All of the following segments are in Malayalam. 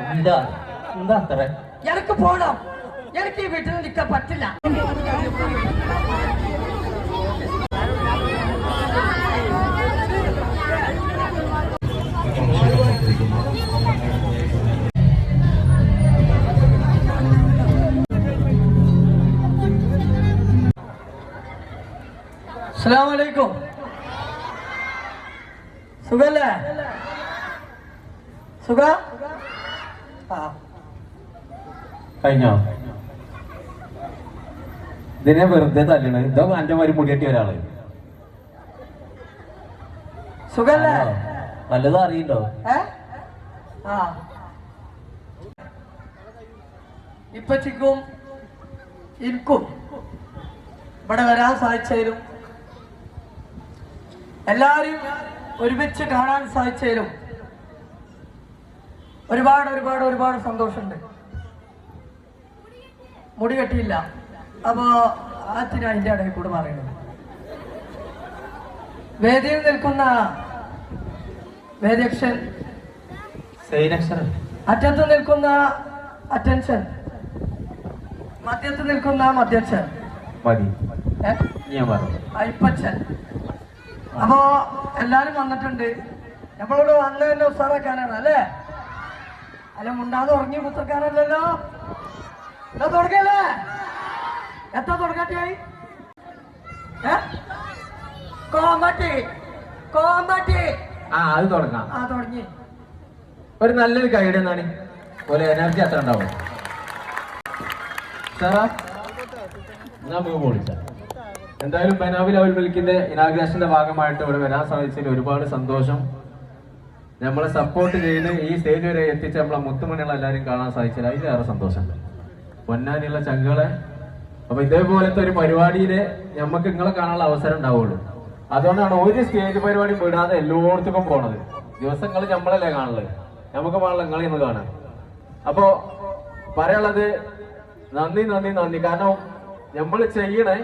എന്താ എന്താ അത്ര? എനിക്ക് പോണം. എനിക്ക് ഈ വീട്ടിൽ നിൽക്കാൻ പറ്റില്ല. അസ്സലാമലൈക്കും. സുഖല്ലേ? സുഖ? കഴിഞ്ഞോ? ഇതിനെ വെറുതെ തല്ലണ്. ഇതോ അന്റെ മാതിരി മുടിയട്ടി ഒരാൾ. സുഖല്ലേ? വല്ലതും അറിയണ്ടോ? ഇപ്പച്ചിക്കും എനിക്കും ഇവിടെ വരാൻ സാധിച്ചതിലും എല്ലാരും ഒരുമിച്ച് കാണാൻ സാധിച്ചതിലും ഒരുപാട് ഒരുപാട് ഒരുപാട് സന്തോഷമുണ്ട്. മുടി കെട്ടിയില്ല. അപ്പോ ആത്തിന് അതിന്റെ ഇടയിൽ കൂടെ പറയുന്നത് വേദിയിൽ നിൽക്കുന്ന വേദയക്ഷൻ. അറ്റത്ത് നിൽക്കുന്ന അറ്റൻഷൻ. മധ്യത്ത് നിൽക്കുന്ന മധ്യക്ഷൻ മതി. ഏ? ഞാൻ പറഞ്ഞു. അയ്പ്പച്ചൻ അപ്പോ എല്ലാരും വന്നിട്ടുണ്ട്. നമ്മളോട് വന്ന് തന്നെ ഉസാറാക്കാനാണ് അല്ലേ? അല്ല മുണ്ടാതെ ഉറങ്ങി പുത്രക്കാരല്ലല്ലോ എന്താ തുടങ്ങല്ലേ? എത്ര തുടക്കാട്ടിയായി കോമ്പറ്റി കോമ്പട്ടി ആ അത് തുടങ്ങാം. ആ തുടങ്ങി. ഒരു നല്ലൊരു കൈഡ് എന്നാണ്. ഒരു എനർജി അത്ര ഉണ്ടാവും. സാറാ നമുക്ക് പൊളിച്ച എന്തായാലും ബനാബിൽ അവൽ വിളിക്കിന്റെ ഇനാഗ്രേഷന്റെ ഭാഗമായിട്ട് ഇവിടെ വരാൻ സാധിച്ചതിൽ ഒരുപാട് സന്തോഷം. നമ്മളെ സപ്പോർട്ട് ചെയ്ത് ഈ സ്റ്റേജ് വരെ എത്തിച്ച് നമ്മളെ മുത്തുമണികളെ എല്ലാവരും കാണാൻ സാധിച്ചത് അതിലേറെ സന്തോഷമുണ്ട്. പൊന്നാനിയുള്ള ചങ്കളെ അപ്പൊ ഇതേപോലത്തെ ഒരു പരിപാടിയിൽ നമുക്ക് നിങ്ങളെ കാണാനുള്ള അവസരം ഉണ്ടാവുള്ളൂ. അതുകൊണ്ടാണ് ഒരു സ്റ്റേജ് പരിപാടി വിടാതെ എല്ലായിടത്തും പോണത്. ദിവസങ്ങൾ നമ്മളല്ലേ കാണുന്നത് നമുക്ക് പാടില്ല നിങ്ങളെ ഇന്ന് കാണാം അപ്പോ പറയാനുള്ളത് നന്ദി നന്ദി നന്ദി. കാരണം നമ്മൾ ചെയ്യണേ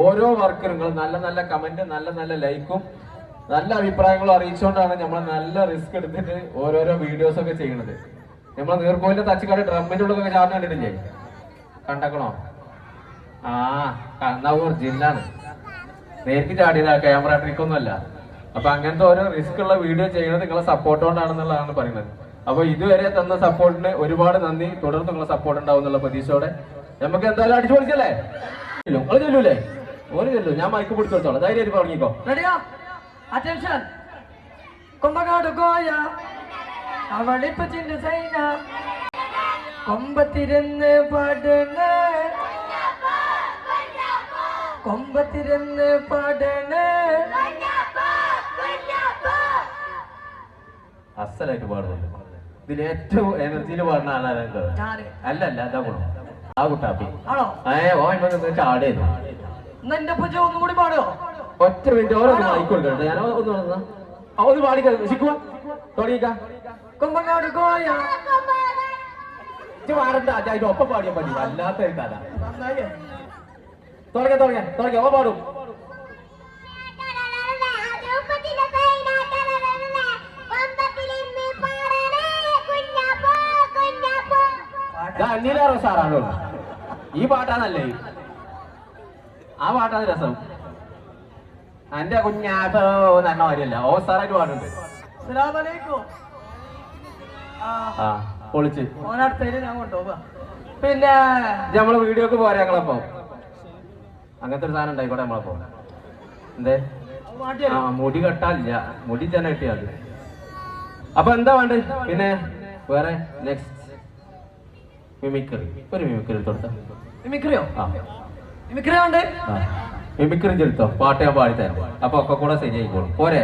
ഓരോ വർക്കും നിങ്ങൾ നല്ല നല്ല കമന്റ് നല്ല നല്ല ലൈക്കും നല്ല അഭിപ്രായങ്ങളും അറിയിച്ചുകൊണ്ടാണ് നമ്മൾ നല്ല റിസ്ക് എടുത്തിട്ട് ഓരോരോ വീഡിയോസ് ഒക്കെ ചെയ്യണത് നമ്മൾ നീർക്കോലിന്റെ തച്ചിക്കാട് ഡ്രമ്മിന്റെ ഉള്ളൊക്കെ ചാർന്ന് കണ്ടിട്ടില്ലേ? കണ്ടക്കണോ? ആ കണ്ണൂർ ജില്ലാണ്. നേരിട്ട് ചാടിയതാ ക്യാമറ ട്രിക്ക് ഒന്നുമല്ല അപ്പൊ അങ്ങനത്തെ ഓരോ റിസ്ക് ഉള്ള വീഡിയോ ചെയ്യുന്നത് നിങ്ങളെ സപ്പോർട്ട് കൊണ്ടാണെന്നുള്ളതാണ് പറയുന്നത്. അപ്പൊ ഇതുവരെ തന്ന സപ്പോർട്ടിന് ഒരുപാട് നന്ദി. തുടർന്ന് നിങ്ങളെ സപ്പോർട്ട് ഉണ്ടാവും എന്നുള്ള പ്രതീക്ഷയോടെ നമുക്ക് എന്തായാലും അടിച്ചു പൊളിച്ചല്ലേ? നിങ്ങൾ ചെല്ലൂലേ? ഓര് ചെല്ലു. ഞാൻ മൈക്ക് പിടിച്ചോളാം. ധൈര്യം തുടങ്ങിക്കോ റെഡിയാ അറ്റൻഷൻ കൊമ്പങ്ങാട് കോയ അവളിപ്പച്ചിന്റെ സൈന. കൊമ്പത്തിരുന്ന് പാടണ. കൊമ്പത്തിരുന്ന് പാടണ. അസലായിട്ട് പാടുന്നുണ്ട്. ഇതിൽ ഏറ്റവും എനർജിയിൽ പാടുന്ന ഞാൻ. അല്ല അല്ല അതാ ഗുണം ആ കുട്ടാപ്പി. ഏ ഓൻ ചാടേന്നു എന്റെ പൂജ ഒന്നും കൂടി പാടുവോ? ഒറ്റ മിനിറ്റ് ഓരോ മൈക്ക് കൊടുക്കട്ടെ ഞാൻ ഒന്ന് വന്നാ ഒന്ന് പാടിക്ക. ശിക്കുവാ തുടങ്ങിക്ക കൊമ്പങ്ങാട് കോയ പാടണ്ട. ഒപ്പം പാടിയാൽ മതി. അല്ലാത്ത ഒരു കഥ. തുടങ്ങ തുടങ്ങ തുടങ്ങ. ഓ പാടും. അന്നിലാറോ സാറാണോ? ഈ പാട്ടാണല്ലേ? ആ പാട്ടാണ് രസം. എന്റെ കുഞ്ഞാത്തോ എന്ന കാര്യമല്ല ഓ സാറായിട്ട് പാടുന്നുണ്ട് അസ്സലാമലൈക്കും. ആ ആ പൊളിച്ച്. പിന്നെ നമ്മൾ വീഡിയോക്ക് പോരാ ഞങ്ങളപ്പോ. അങ്ങനത്തെ ഒരു സാധനം ഉണ്ടായിക്കോട്ടെ നമ്മളപ്പോ. എന്തേ? ആ മുടി കെട്ടാനില്ല. മുടി തന്നെ കെട്ടിയാ അത് അപ്പൊ എന്താ വേണ്ട? പിന്നെ വേറെ നെക്സ്റ്റ് മിമിക്രി ഒരു മിമിക്രി എടുത്തോടുത്ത മിമിക്രിയോ ആ. മിമിക്രി ഉണ്ട് മിമിക്രി ചെലുത്തോ പാട്ട് ഞാൻ പാടി തരാം. അപ്പൊ ഒക്കെ കൂടെ ശരിയായിക്കോളും പോരെ?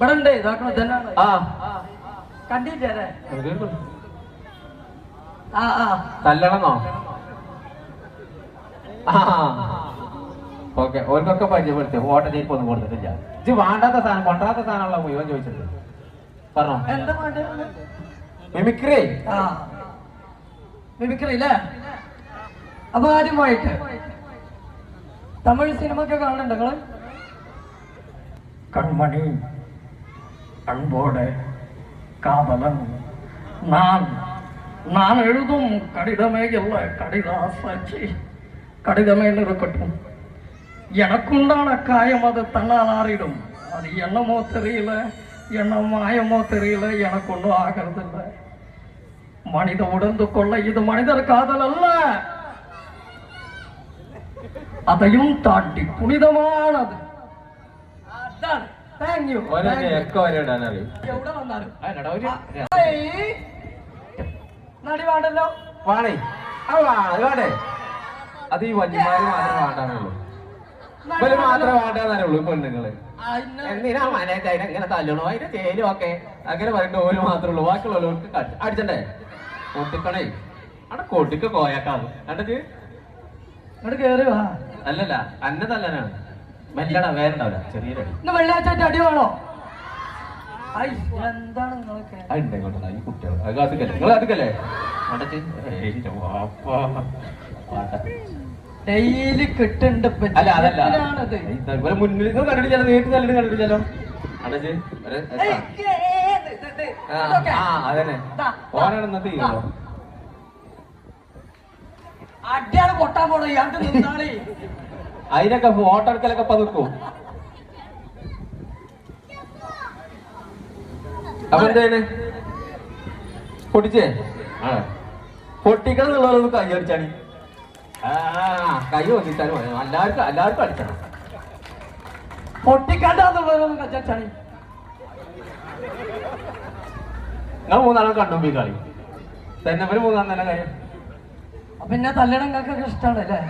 തല്ലണന്നോ? തല്ലണമെന്നോ ഓക്കെ ഓർക്കൊക്കെ പരിചയപ്പെടുത്തി. ഓട്ട ജയിപ്പ് ഒന്നും കൊടുത്തിട്ടില്ല. ഇത് വേണ്ടാത്ത സാധനം കൊണ്ടാത്ത സാധനമുള്ള മുഴുവൻ ചോദിച്ചത്. പറഞ്ഞോ? മിമിക്രി. മിമിക്രി അല്ലേ? അപ്പൊ ആദ്യമായിട്ട് തമിഴ് സിനിമ ഒക്കെ കാണുന്നുണ്ട് നിങ്ങള് கண்மணி அன்போடு காதலன் நான் நான் எழுதும் கடிதமே இல்லை கடிதாசாட்சி கடிதமே இருக்கட்டும் எனக்குண்டான காயம் அது தன்னால் ஆறிடும் அது என்னமோ தெரியல என்ன மாயமோ தெரியல எனக்கு ஒன்றும் ஆகிறது இல்லை மனித உணர்ந்து கொள்ள இது மனிதர் காதல் அல்ல അതിനടാ താണ്ടി പുണിതമാണത് നടി വേണ്ടല്ലോ. വാണേ. വാണേ അത് ഈ വന്യമാര് മാത്രം വേണ്ടാന്നുള്ളൂ. ഇവർ മാത്രമേ വേണ്ടാന്നുള്ളൂ പെണ്ണുങ്ങൾ. എന്തിനാ അതിനെ ഇങ്ങനെ തല്ലണോ? അതിന്റെ തേലും ഒക്കെ. അങ്ങനെ പറയണ്ട ഓര് മാത്രമേ ഉള്ളൂ. ബാക്കിയുള്ളവർക്ക് അടിച്ചണ്ടേ? കൊട്ടിക്കണേ. അവിടെ കൊട്ടിക്ക് കോയക്കാന്ന് കണ്ടത് അവിടെ കേറി വാ. അല്ലല്ല അന്നെ തല്ലനാണ് മെല്ലടാ വേറെണ്ടാവില്ല ഇന്ന് വെള്ളിയാഴ്ച അടി വേണോ? എന്താണ് നിങ്ങളൊക്കെ? ഇങ്ങോട്ടാ ഈ കുട്ടികൾ അത് കാത്തിക്കല്ലേ നിങ്ങൾ വാടാ. ഡെയിലി കിട്ടുന്നുണ്ട് അല്ല അതല്ല. ഇവരെ മുന്നിൽ നിങ്ങൾ കണ്ടിട്ടില്ലല്ലോ നേരിട്ട് കണ്ടിട്ട് കണ്ടിട്ടില്ലല്ലോ ഇത്, ആ, അതന്നെ. ദാ, ഓനാണ് ഇന്നത്തെ ദാ. ഹീറോ. അടിയാണ് പൊട്ടാൻ പോണോ ഇയാൾക്ക് നിന്നാളേ അതിനൊക്കെ ഫോട്ടോ എടുക്കലൊക്കെ പതുക്കും. അപ്പൊ എന്താണ് പൊട്ടിച്ചേ? പൊട്ടിക്കണം എന്നുള്ളതൊന്ന് കൈ അടിച്ചാണ് ആ കൈ ഒന്നിച്ചാലും. എല്ലാവർക്കും എല്ലാവർക്കും അടിച്ചണം പൊട്ടിക്കണ്ടെന്നുള്ളത് കച്ചാണി നിങ്ങൾ മൂന്നാളും കണ്ടുമ്പി കളി. തന്നെ മൂന്നാം തന്നെ പിന്നെ തല്ലണം നിങ്ങൾക്ക് ഇഷ്ടമാണല്ലേ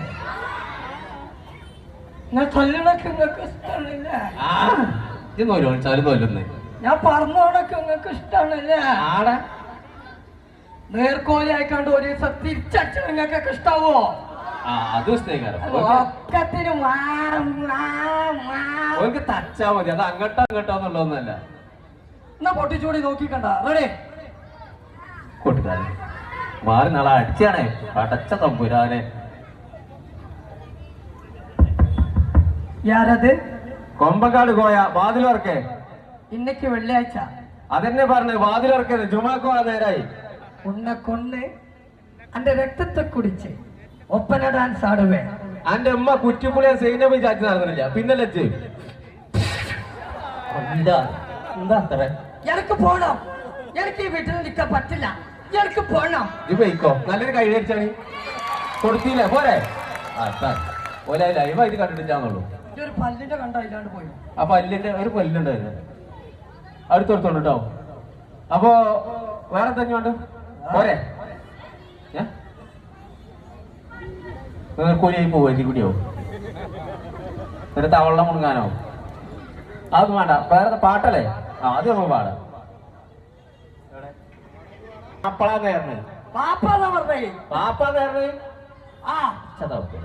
ഞാൻ തല്ലണൊക്കെ നിങ്ങൾക്ക് ഇഷ്ടമാണല്ലേ ആ ഇത് നോലോണിച്ചാലും നോലുന്നേ ഞാൻ പറഞ്ഞോണൊക്കെ നിങ്ങൾക്ക് ഇഷ്ടാണല്ലേ? ആടെ. നേർക്കോലി ആയിക്കാണ്ട് ഒരു ദിവസം തിരിച്ചടിച്ച് നിങ്ങൾക്കൊക്കെ ഇഷ്ടാവോ. ഓർക്ക് തച്ചാ മതി. അത് അങ്ങോട്ടോ അങ്ങോട്ടോ എന്നുള്ളതൊന്നല്ല എന്നാ പൊട്ടിച്ചൂടി നോക്കിക്കണ്ട. റെഡി കൂട്ടുകാരൻ മാറി നാളെ അടിച്ചാണേ. അടച്ച തമ്പുരാനെ. യാരത്? കൊമ്പക്കാട് പോയ വാതിലുറക്കെ. ഇന്നക്ക് വെള്ളിയാഴ്ച. അതെന്നെ പറഞ്ഞു വാതിലുറക്കത് ജുമാക്കോ നേരായി. ഉന്നെ കൊന്ന് എന്റെ രക്തത്തെ കുടിച്ച് ഒപ്പന ഡാൻസ് ആടുവേ. അന്റെ ഉമ്മ കുറ്റിപ്പുളിയെ സൈന്യം വിചാരിച്ച് നടന്നില്ല പിന്നെ ലച്ച് എന്താ? എന്താ അത്ര? എനിക്ക് പോണം. എനിക്ക് ഈ വീട്ടിൽ നിൽക്കാൻ പറ്റില്ല. എനിക്ക് പോണം. ഇത് പോയിക്കോ. നല്ലൊരു കൈ അടിച്ചാണ് കൊടുത്തില്ലേ? പോരെ. ആ സാർ. ഓലെ ലൈവായിട്ട് കണ്ടിട്ടില്ലാന്നുള്ളൂ ഈ ഒരു പല്ലിന്റെ കണ്ട? ഇല്ലാണ്ട് പോയി. ആ പല്ലിന്റെ ഒരു പല്ലുണ്ടായിരുന്നു. അടുത്തെടുത്തോണ്ട് കേട്ടോ. അപ്പോ വേറെ തന്നെയുണ്ട് പോരെ. കുഴിയായി പോവും? എലി കുടിയോ എന്നിട്ട് തവള മുങ്ങാനോ അതൊന്നും വേണ്ട. വേറെ പാട്ടല്ലേ? ആ അത് നമ്മൾ പാടാം. അപ്പളാ നേർന്ന് പാപ്പാന്നാ പറഞ്ഞേ പാപ്പാ നേർന്ന് ആ. ചതവട്ടെ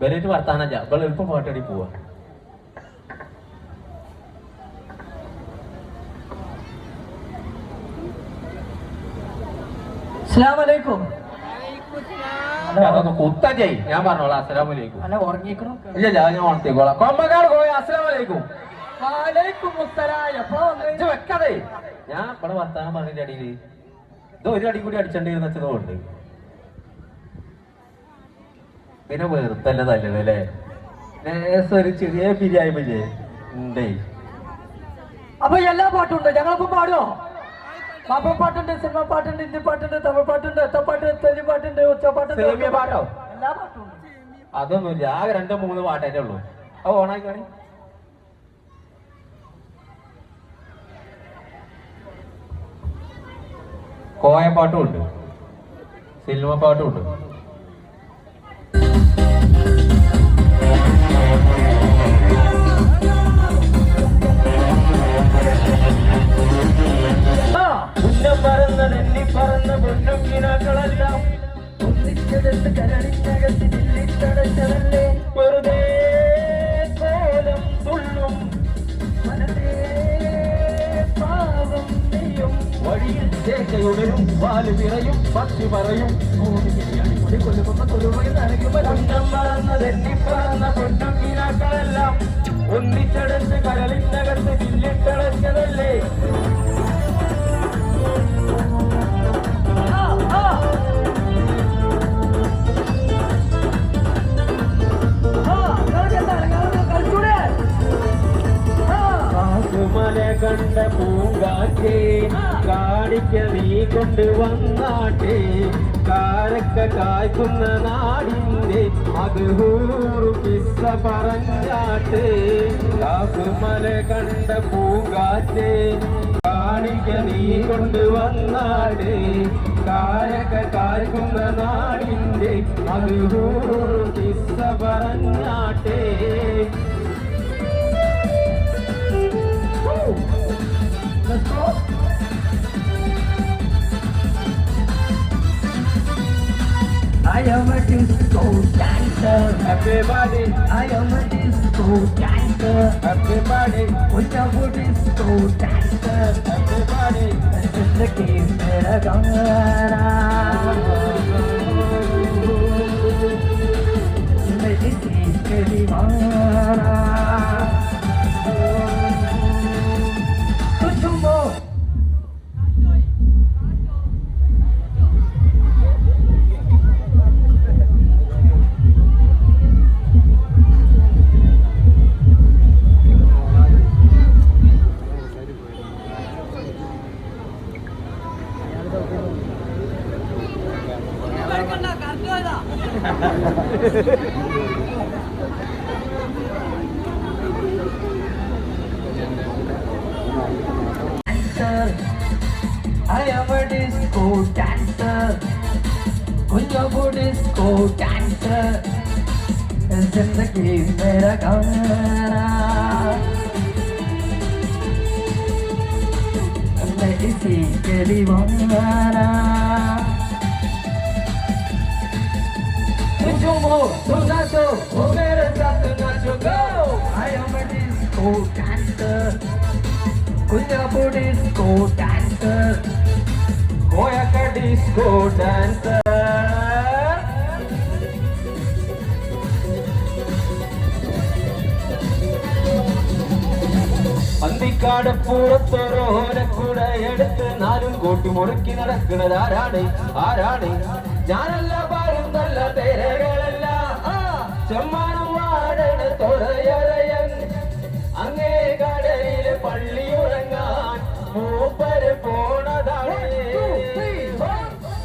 വരേറ്റ് വർത്താനല്ല ഇപ്പോൾ എളുപ്പം പാട്ടടി പോവാ. അസ്സലാമലൈക്കും അതൊന്ന് കുത്താ ചെയ് ഞാൻ പറഞ്ഞോളാം അസ്സലാമലൈക്കും അല്ല ഉറങ്ങിക്കണം? ഇല്ല ഞാൻ ഉണർത്തിക്കോളാം. കൊമ്പക്കാട് പോയ അസ്സലാമലൈക്കും ഇത് ഞാൻ ഇവിടെ വർത്താനം പറഞ്ഞതിന്റെ അടിയിൽ ഇത് ഒരു അടി കൂടി അടിച്ചോണ്ടിരുന്ന വെച്ചതുകൊണ്ട് പിന്നെ വെറുത്തല്ല തല്ലതല്ലേ ലേശം ഒരു ചെറിയ ബിരിയാണില്ലേ ഉണ്ടേ. അപ്പൊ എല്ലാ പാട്ടും ഉണ്ട്? ഞങ്ങളിപ്പോ പാടുമോ പാപ്പ പാട്ടുണ്ട് സിനിമ പാട്ടുണ്ട് ഹിന്ദി പാട്ടുണ്ട് തമിഴ് പാട്ടുണ്ട് എത്തപ്പാട്ട് തെലുങ്ക് പാട്ടുണ്ട് ഉച്ചപ്പാട്ട് സേമിയ പാട്ടോ? എല്ലാ പാട്ടും അതൊന്നുമില്ല. ആ രണ്ടോ മൂന്ന് പാട്ടേ ഉള്ളൂ. അത് ഓണാക്കി കോയപ്പാട്ടും ഉണ്ട്. സിനിമ പാട്ടും ഉണ്ട്. ഒന്നിച്ചതെന്ന് കരളിനകത്ത് ദില്ലി വെറുതെ ചേക്കയുടരും പാൽ പിറയും പക്ഷി പറയും. ഒന്നിച്ചടച്ച് കരളിനകത്ത് ചില്ലിട്ടടച്ചതല്ലേ കാണിക്ക നീ കൊണ്ടുവന്നാട്ടെ. കാരക്ക കായ്ക്കുന്ന നാടിന്റെ അത് ഹൂറു കിസ്സ പറഞ്ഞാട്ടെ. കാക്കുമല കണ്ട പൂങ്കാറ്റേ കാണിക്ക നീ കൊണ്ടുവന്നാടേ കാരക്ക കായ്ക്കുന്ന നാടിന്റെ അത് ഹൂറു കിസ്സ പറഞ്ഞാട്ടെ. I am a disco dancer. Everybody, I am a disco dancer. Everybody, Put have a disco dancer. Everybody, this is the case where I'm gonna. This is the case where I'm gonna. I am a disco dancer. Punjabu disco dancer. ज़िंदगी मेरा गाना मैं इसी के दीवाना go, Togato, Omera Tatanacho, go! I am a disco dancer, Kunjabu disco dancer, Goyaka disco dancer. Anthikad പൂരത്തോരോനെ കൂടെ എടുത്ത് നാലും കോട്ടി മുറുക്കി നടക്കുന്നത് ആരാണ് ആരാണ് ഞാനല്ല പാരുന്നല്ല തേരകൾ ചെമ്മാനം വാടണ തുറയറയൻ അങ്ങേ കടയിൽ പള്ളി ഉറങ്ങാൻ മൂപ്പര് പോണതാണ്.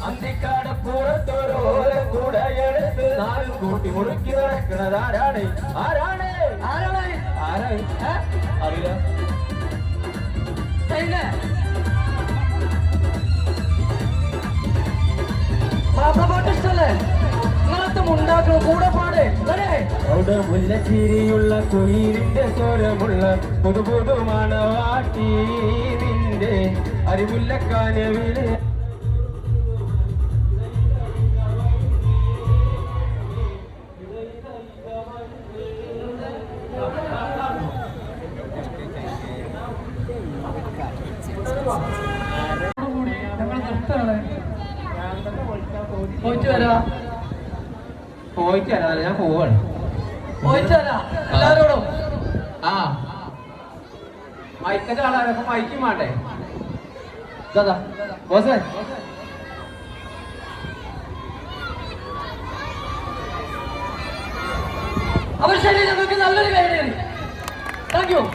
അന്തിക്കാട് പുറത്തൊരോര കുടയെടുത്ത് നാലും കൂട്ടി മുറുക്കി നടക്കുന്നത് ആരാണ്? ആരാണ്? ആരാണ്? ആരാണ്? അറിയില്ല. ചെയ്യില്ലേ? മാപ്പിളപ്പാട്ട് ഇഷ്ടല്ലേ? മുണ്ടാക്കണം കൂടെ പാട്. മുല്ലച്ചിരിയുള്ള കുയിലിന്റെ സ്വരമുള്ള പുതുപുതു പുതു മണവാട്ടി നിന്റെ അരിമുല്ലക്കാനവിലെ माइकी माट आहे दादा बस आहे अवर शरीर तुम्ही चाललो रे गाडी थँक्यू